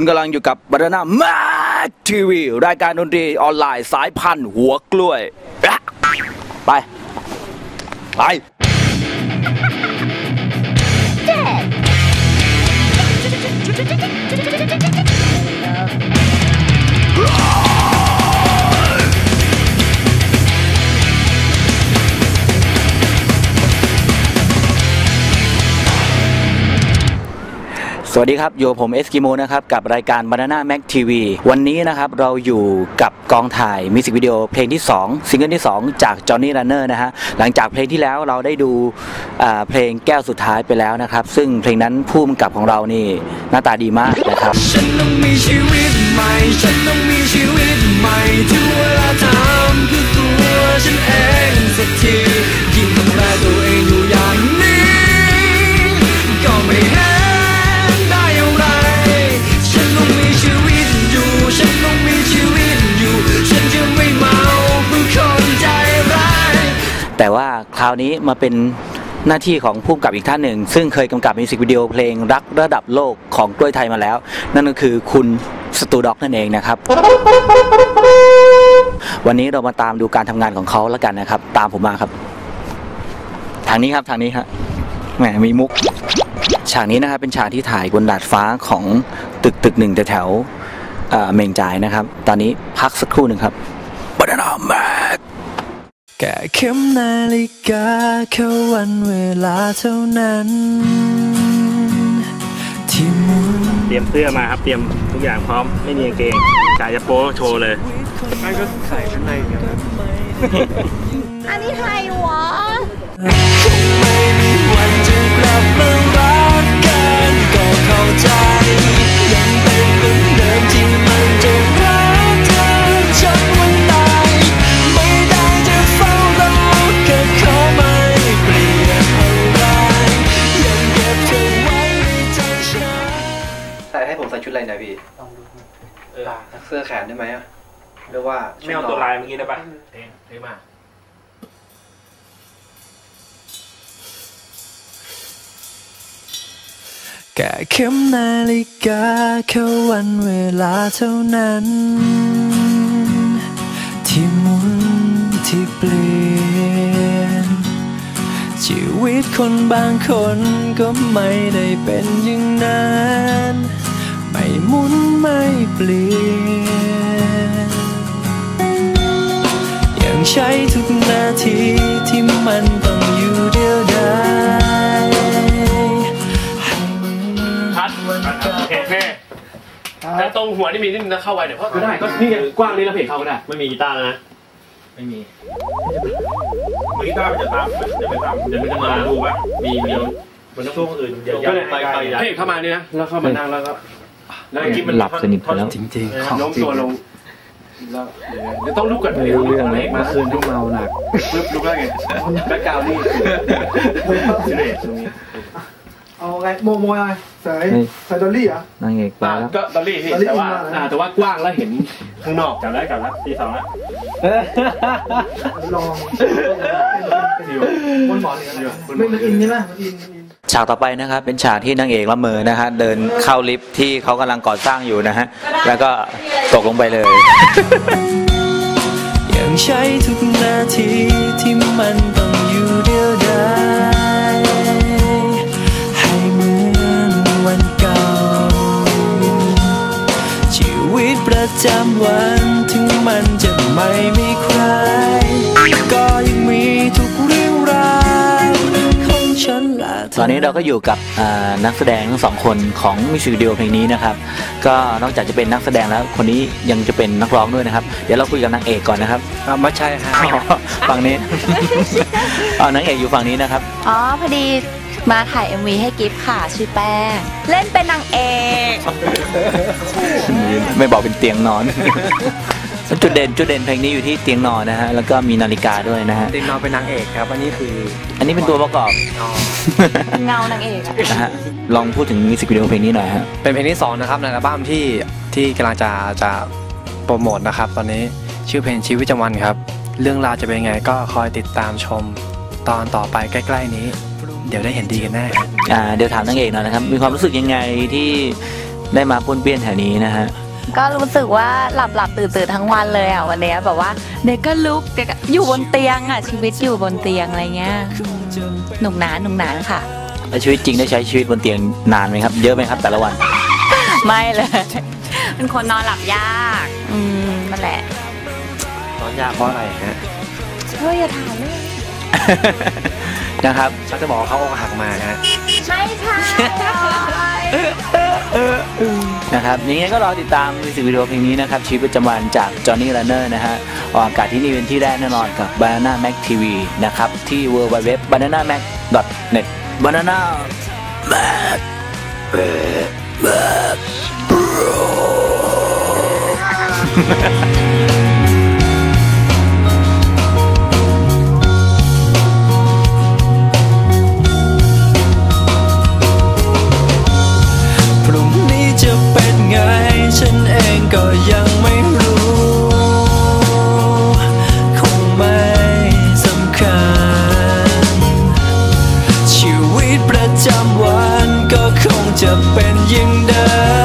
คุณกำลังอยู่กับบรรณามาทีวี รายการดนตรีออนไลน์สายพันธุ์หัวกล้วย ไป ไป วัสดีครับอยู่ผมเอสกิโมนะครับกับรายการ Banana Mac TV วันนี้นะครับเราอยู่กับกองถ่ายมิวสิกวิดีโอเพลงที่2ซิงเกิลที่ 2 จาก Johnny Runner นะฮะหลังจากเพลงที่แล้วเราได้ดูเพลงแก้วสุดท้ายไปแล้วนะครับ ซึ่งเพลงนั้นผู้มกับของเรานี่หน้าตาดีมากนะครับฉันต้องมีชีวิตใหม่ฉันต้องมีชีวิต แต่ว่าคราวนี้มาเป็นหน้าที่ของผู้กำกับอีกท่านหนึ่ง ซึ่งเคยกำกับมิวสิกวิดีโอเพลงรักระดับโลกของกล้วยไทยมาแล้ว นั่นก็คือคุณสตูด็อกนั่นเองนะครับ วันนี้เรามาตามดูการทำงานของเขาแล้วกันนะครับ ตามผมมาครับ ทางนี้ครับทางนี้ครับแหมมีมุก ฉากนี้นะครับเป็นฉากที่ถ่ายบนดาดฟ้าของตึกตึกหนึ่งแถวๆเอ่อเมงจ่ายนะครับ ตอนนี้พักสักครู่หนึ่งครับบานาแมก แก่เข็มนาฬิกาแค่วันเวลาเท่านั้นที่หมุนเตรียมเสื้อมาครับ เตรียมทุกอย่างพร้อม ไม่มีกางเกงกายจะโป๊โชว์เลยอันนี้ใครวะ ได้ไหมอะหรือว่าชุดไม่เอานนตัวลายเมื่อกี้ได้ปะเพลงเพลงมาแก่เข็มนาฬิกาแค่วันเวลาเท่านั้น ที่หมุนที่เปลี่ยน ชีวิตคนบางคนก็ไม่ได้เป็นอย่างนั้น ไม่หมุนไม่เปลี่ยน ยังใช้ทุกนาทีที่มันต้องอยู่เดียวดายให้มันคัดโอเคเน่แล้วตรงหัวนี่มีนี่มันเข้าไว้เดี๋ยวเพราะก็ได้ก็นี่ไงกว้างนี่แล้วเพลงเข้าก็ได้ ไม่มีกีตาร์แล้วนะ ไม่มีมีกีตาร์มันจะตามจะไปตามเดี๋ยวมันจะมาดูว่ามีมีมันต้องช่วงอื่นอย่าอย่าไปไปเพลงเข้ามานี่นะแล้วเข้ามานั่งแล้วก็แล้วกิ๊บมัน หลับสนิทไปแล้วจริงๆของโน้มจริงตัวลงแล้วเดี๋ยวต้องลุกก่อนไม่รู้เรื่องเลยเมื่อคืนก็เมาหนักลุกลุกแล้วไงแบ็คกราวด์นี่สิเดชตรงนี้เอาไงโมโมอะไรใส่นี่ใส่ดอลลี่เหรอะนางเอกไปอ่าแล้วก็ดอลลี่พี่ดอลลี่แต่ว่าอินมาแล้วอ่าแต่ว่ากว้างแล้วเห็นข้างนอกกลับแล้วกลับแล้วตีสองแล้วลองดิวบนหมอนนี่ก็ได้ไม่มันอินใช่ไหมมันอินมันอิน ฉากต่อไปนะครับเป็นฉากที่นางเอกละเมอนะฮะเดินเข้าลิฟท์ที่เขากำลังก่อสร้างอยู่นะฮะแล้วก็ตกลงไปเลยยังใช้ทุกนาทีที่มันต้องอยู่เดียวดายให้เหมือนวันเก่า ชีวิตประจำวันถึงมันจะไม่มีใคร ตอนนี้เราก็อยู่กับอ่านักแสดงทั้งสองคนของมิวสิกวิดีโอเพลงนี้นะครับ ก็นอกจากจะเป็นนักแสดงแล้วคนนี้ยังจะเป็นนักร้องด้วยนะครับ เดี๋ยวเราคุยกับนางเอกก่อนนะครับไม่ใช่ฮะอ๋อฝั่งนี้อ๋อนางเอกอยู่ฝั่งนี้นะครับ อ๋อพอดีมาถ่าย MV ให้กิฟต์ค่ะชื่อแป้งเล่นเป็นนางเอก ไม่บอกเป็นเตียงนอน จุดเด่นจุดเด่นเพลงนี้อยู่ที่เตียงนอนนะฮะแล้วก็มีนาฬิกาด้วยนะฮะติงนอนเป็นนางเอกครับอันนี้คืออันนี้เป็นตัวประกอบเงานางเอกอะนะฮะลองพูดถึงมิวสิกวิดีโอเพลงนี้หน่อยฮะเป็นเพลงที่สองนะครับในอัลบั้มที่ที่กำลังจะจะโปรโมทนะครับ ตอนนี้ชื่อเพลงชีวิตประจำวันครับ เรื่องราวจะเป็นยังไงก็คอยติดตามชมตอนต่อไปใกล้ ๆ นี้ เดี๋ยวได้เห็นดีกันแน่ครับอ่าเดี๋ยวถามนางเอกหน่อยนะครับมีความรู้สึกยังไงที่ได้มาป้วนเปี้ยนแถวนี้นะฮะ ก็รู้สึกว่าหลับหลับตื่นตื่นทั้งวันเลยอะวันเนี้ยแบบว่าเด็กก็ลุกเด็กก็อยู่บนเตียงอะชีวิตอยู่บนเตียงอะไรเงี้ยอืมหนุกหนานหนุกหนานค่ะแล้วชีวิตจริงได้ใช้ชีวิตบนเตียงนานไหมครับ เยอะไหมครับ แต่ละวัน ไม่เลย เป็นคนนอนหลับยากอืมนั่นแหละนอนยากเพราะอะไรฮะเฮ้ยอย่าถามเลยนะครับเขาจะบอกว่าเขาอกหักมาฮะไม่ใช่ นะครับยังไงก็รอติดตามมิวสิกวิดีโอเพลงนี้นะครับชีวิตประจำวันจากจอห์นนี่ r นเนอร์นะฮะออกอากาศที่นี่เป็นที่แรกแน่นอนกับ Banana Mac TV นะครับที่ w w w b a n a n a m a c net banana mac จำวันก็คงจะเป็นยิ่งเดิม